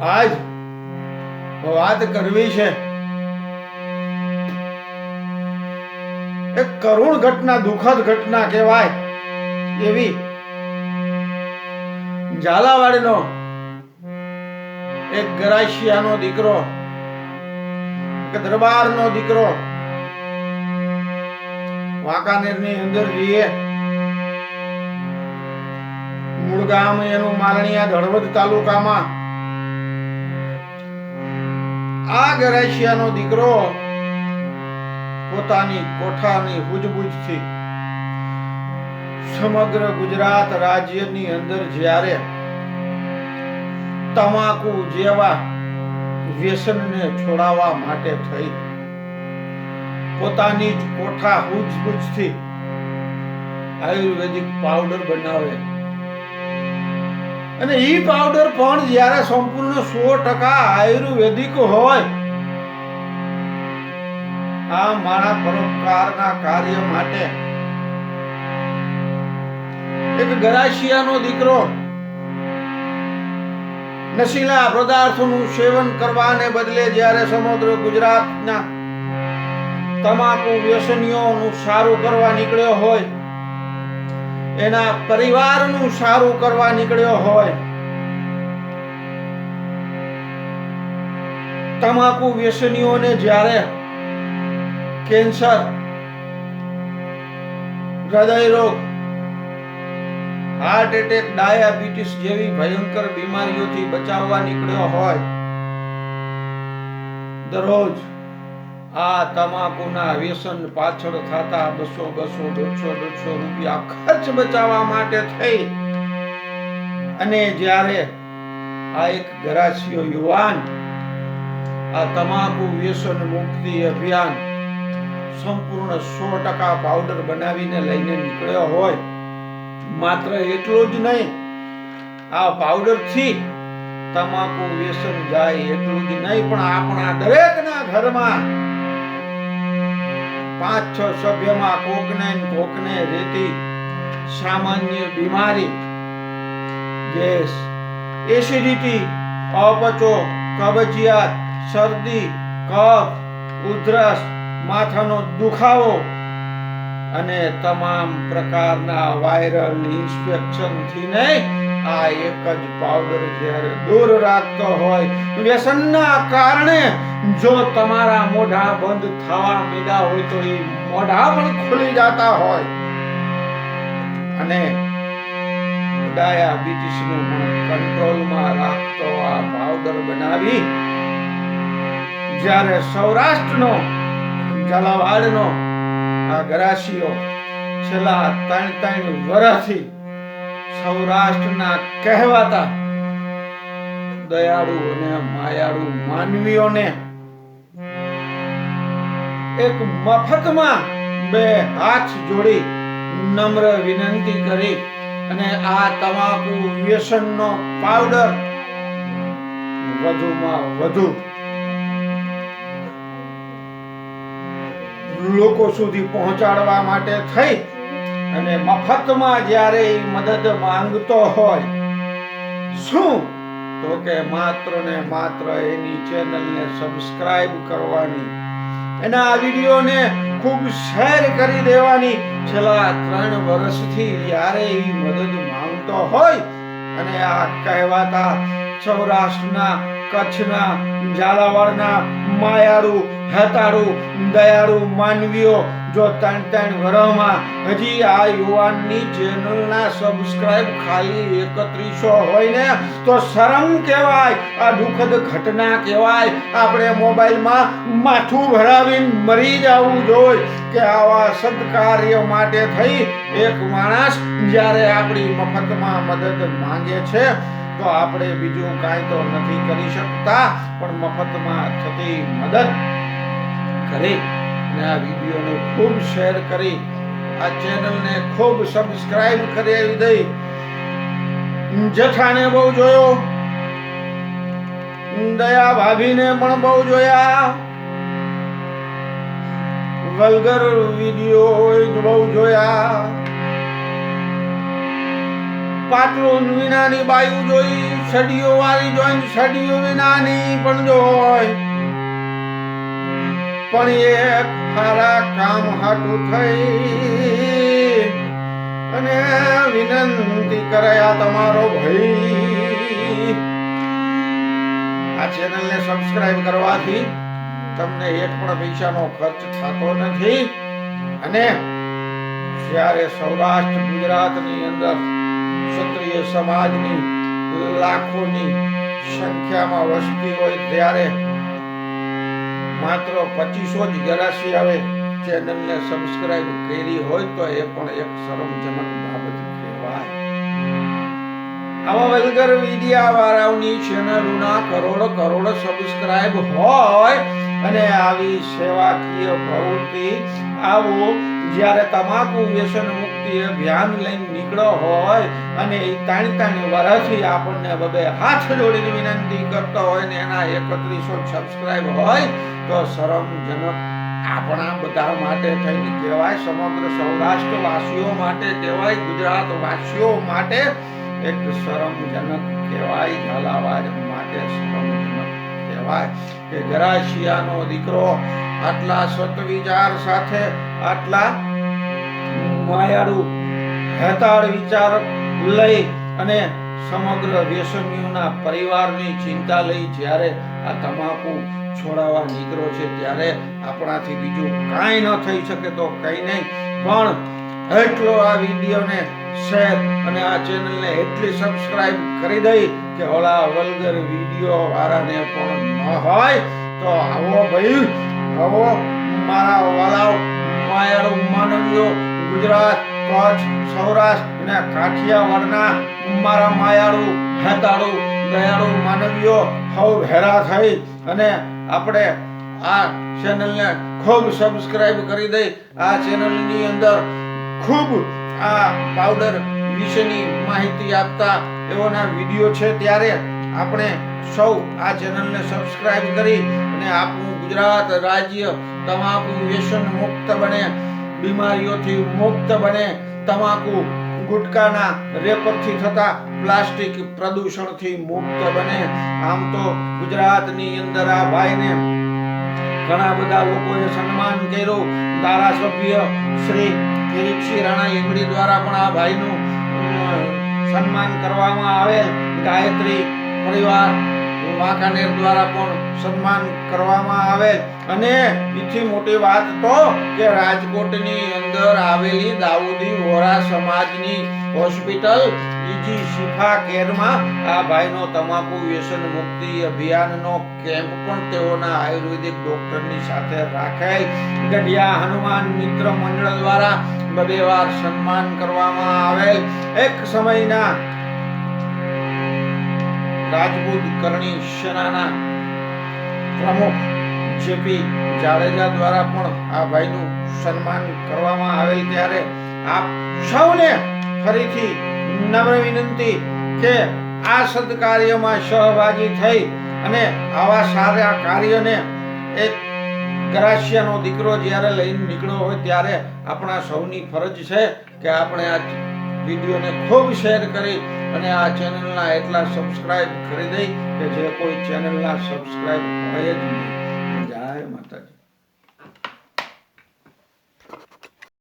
આજ વાત કરવી છે. એક કરુણ ઘટના, દુઃખદ ઘટના કહેવાય એવી. ઝાલાવાડનો એક ગરાશિયાનો દીકરો, એક દરબારનો દીકરો વાંકાનેરની અંદર જઈએ મૂળ ગામ એનું માલણીયા હળવદ તાલુકામાં આ ગરાશિયાનો દીકરો પોતાની કોઠાની હુજબુજથી સમગ્ર ગુજરાત રાજ્યની અંદર જ્યારે તમાકુ જેવા વ્યસનને છોડાવવા માટે થઈ, પોતાની જ કોઠા હુજબુજથી આયુર્વેદિક પાવડર બનાવે અને ઈ પાવડર પણ જ્યારે સંપૂર્ણ સો ટકા આયુર્વેદિક હોય, આ મારા પરોપકારના કાર્ય માટે. એક ગરાશિયાનો દીકરો નશીલા પદાર્થોનું સેવન કરવાને બદલે જ્યારે સમગ્ર ગુજરાતના તમાકુ વ્યસનીઓનું સારું કરવા નીકળ્યો હોય એના પરિવારનું સારું કરવા નીકળ્યો હોય, તમાકુ વ્યસનીઓને જ્યારે કેન્સર, હૃદય રોગ હાર્ટ એટેક ડાયાબિટીસ જેવી ભયંકર બીમારીઓથી બચાવવા નીકળ્યો હોય, દરરોજ આ તમાકુના વ્યસન પાછળ થતા બસો બસો, દોઢસો દોઢસો રૂપિયા ખર્ચ બચાવવા માટે થઈ. અને જ્યારે આ એક ગરાસીયો યુવાન આ તમાકુ વ્યસન મુક્તિ અભિયાન સંપૂર્ણ સો ટકા પાવડર બનાવીને લઈને નીકળ્યો હોય, માત્ર એટલું જ નહીં, આ પાવડરથી તમાકુ વ્યસન જાય એટલું જ નહીં, પણ આપણા દરેકના ઘરમાં પાંચ, છ સભ્યમાં કોકને કોકને રેતી સામાન્ય બીમારી ગેસ એસિડિટી, અપચો, કબજિયાત, શરદી, કફ, ઉધરસ, માથાનો દુખાવો અને તમામ પ્રકારના વાયરલ ઇન્સ્પેક્શનથી નહીં આ એક જ પાવડર જ્યારે દૂર રાખતો હોય, વ્યસનના કારણે જો તમારા મોઢા બંધ થવા મીડા હોય તો એ મોઢા પણ ખુલી જતા હોય. અને ડાયાબિટીસને પણ કંટ્રોલમાં રાખતો આ પાવડર બનાવી, જ્યારે સૌરાષ્ટ્રનો, ઝાલાવાડનો આ ગરાશીઓ છેલ્લા ત્રણ ત્રણ વર્ષથી સૌરાષ્ટ્રના કહેવાતા દયાળુ અને માયાળુ માનવીઓને એક મફતમાં બે હાથ જોડી નમ્ર વિનંતી કરી અને આ તમાકુ વ્યસનનો પાવડર વધુમાં વધુ લોકો સુધી પહોંચાડવા માટે થઈ અને મફતમાં જ્યારે મદદ માંગતો હોય, શું? તો કે માત્ર ને માત્ર એની ચેનલને સબસ્ક્રાઇબ કરવાની. એના આ વિડીયોને ખૂબ શેર કરી દેવાની. છેલ્લા ત્રણ વર્ષથી જ્યારે એ મદદ માંગતો હોય, અને આ કહેવાતા સૌરાષ્ટ્રના કચ્છના, ઝાલાવાડના માયાળુ, હેતાળુ, દયાળુ માનવીઓ જો ત્રણ ત્રણ વર્ષમાં હજી આ યુવાનની ચેનલના સબસ્ક્રાઇબ ખાલી એકત્રીસો હોય ને, તો શરમ કહેવાય, આ દુઃખદ ઘટના કહેવાય. આપણે મોબાઈલમાં માથું ભરાવીને મરી જવું જોઈએ કે આવા સદકાર્ય માટે થઈ એક માણસ જ્યારે આપણી મફતમાં મદદ માંગે છે. તો આપણે બીજું કાંઈ તો નથી કરી શકતા, પણ મફતમાં થતી મદદ કરી અને આ વિડીયોને ખૂબ શેર કરી, આ ચેનલને ખૂબ સબસ્ક્રાઇબ કરી દઈ. જઠાને બહુ જોયો, દયા ભાભીને પણ બહુ જોયા. વલ્ગર વીડિયો બહુ જોયા. પાટલું વિનાની બાયુ જોઈ, સડીઓ વાળી જોઈ સડીઓ વિનાની પણ જોય. પણ એ ખારા કામ હાટું થઈ અને વિનંતી કરાયા તમારો ભાઈ. આ ચેનલને સબસ્ક્રાઇબ કરવાથી તમને એક પણ પૈસાનો ખર્ચ થતો નથી. અને જ્યારે સૌરાષ્ટ્ર ગુજરાતની અંદર ક્ષત્રિય સમાજની લાખોની સંખ્યામાં વસ્તી હોય ત્યારે માત્ર પચીસો જ ગરાસી આવે ચેનલને સબસ્ક્રાઇબ કરી હોય તો એ પણ એક શરમજનક બાબત આવા વલ્ગર વિડિયા વાળાઓની ચેનલોના કરોડો કરોડ સબસ્ક્રાઇબ હોય અને આવી સેવાકીય પ્રવૃત્તિ આવો, જ્યારે તમાકુ વ્યસન મુક્તિ અભિયાન લઈને નીકળો હોય અને તાણી તાણી વરસથી આપણને બબે હાથ જોડીને વિનંતી કરતો હોય ને એના એકત્રીસો સબસ્ક્રાઇબ હોય, તો શરમજનક આપણા બધા માટે થઈને કહેવાય, સમગ્ર સૌરાષ્ટ્ર વાસીઓ માટે કહેવાય ગુજરાત વાસીઓ માટે એક શરમજનક કહેવાય ઝાલાવાજ માટે શરમજનક કહેવાય કે ગરાશિયાનો દીકરો આટલા સત્વિચાર સાથે આટલા માયાળુ હેતાળ વિચાર લઈ અને સમગ્ર વ્યસનીઓના પરિવારની ચિંતા લઈ જ્યારે આ તમાકુ છોડાવવા નીકળ્યો છે, ત્યારે આપણાથી બીજું કાંઈ ન થઈ શકે તો કંઈ નહીં. પણ એટલો આ વિડીયોને શેર અને આ ચેનલને એટલી સબસ્ક્રાઇબ કરી દઈ કે ઓલા વલ્ગર વીડિયો વાળાને પણ ન હોય તો આવો ભાઈ, આવો મારા વાલાઓ, માયાળુ માનવીઓ, ગુજરાત, કચ્છ, સૌરાષ્ટ્ર અને કાઠિયાવાડના મારા માયાળુ, હેતાળુ, દયાળુ માનવીઓ હવ ભેરા થઈ અને આપણે આ ચેનલને ખૂબ સબસ્ક્રાઇબ કરી દઈ. આ ચેનલની અંદર ખૂબ આ પાવડર વિશેની માહિતી આપતા એવોના વીડિયો છે. ત્યારે આપણે સૌ આ ચેનલને સબસ્ક્રાઇબ કરી અને આપણું ગુજરાત રાજ્ય તમાકુ વ્યસન મુક્ત બને, બીમારીઓથી મુક્ત બને, તમાકુ ગુટકાના રેપરથી થતા પ્લાસ્ટિક પ્રદૂષણથી મુક્ત બને. આમ તો ગુજરાતની અંદર આ ભાઈને ઘણા બધા લોકોએ સન્માન કર્યું. ધારાસભ્ય શ્રી કિરીટસિંહ રાણા એમડી દ્વારા પણ આ ભાઈનું સન્માન કરવામાં આવેલ ગાયત્રી પરિવાર વાંકાનેર દ્વારા પણ સન્માન કરવામાં આવેલ અને બીજી મોટી વાત તો કે રાજકોટની અંદર આવેલી દાઉદી વોરા સમાજની હોસ્પિટલ બીજી શિફા કેરમાં આ ભાઈનો તમાકુ વ્યસન મુક્તિ અભિયાનનો કેમ્પ પણ તેઓના આયુર્વેદિક ડોક્ટરની સાથે રાખેલ. ગઢિયા હનુમાન મિત્ર મંડળ દ્વારા બબે વાર સન્માન કરવામાં આવેલ એક સમયના રાજપૂત કરણી સેનાના પ્રમુખ જેપી જાડેજા દ્વારા પણ આ ભાઈનું સન્માન કરવામાં આવેલ ત્યારે આપ સૌને ફરીથી નમ્ર વિનંતી કે આ સદકાર્યમાં સહભાગી થઈ અને આવા સારા કાર્યને એક ગરાશિયાનો દીકરો જ્યારે લઈને નીકળ્યો હોય ત્યારે આપણા સૌની ફરજ છે કે આપણે આ વિડીયોને ખૂબ શેર કરી અને આ ચેનલના એટલા સબસ્ક્રાઇબ કરી દઈ કે જે કોઈ ચેનલના સબસ્ક્રાઇબ હોય જ નહીં.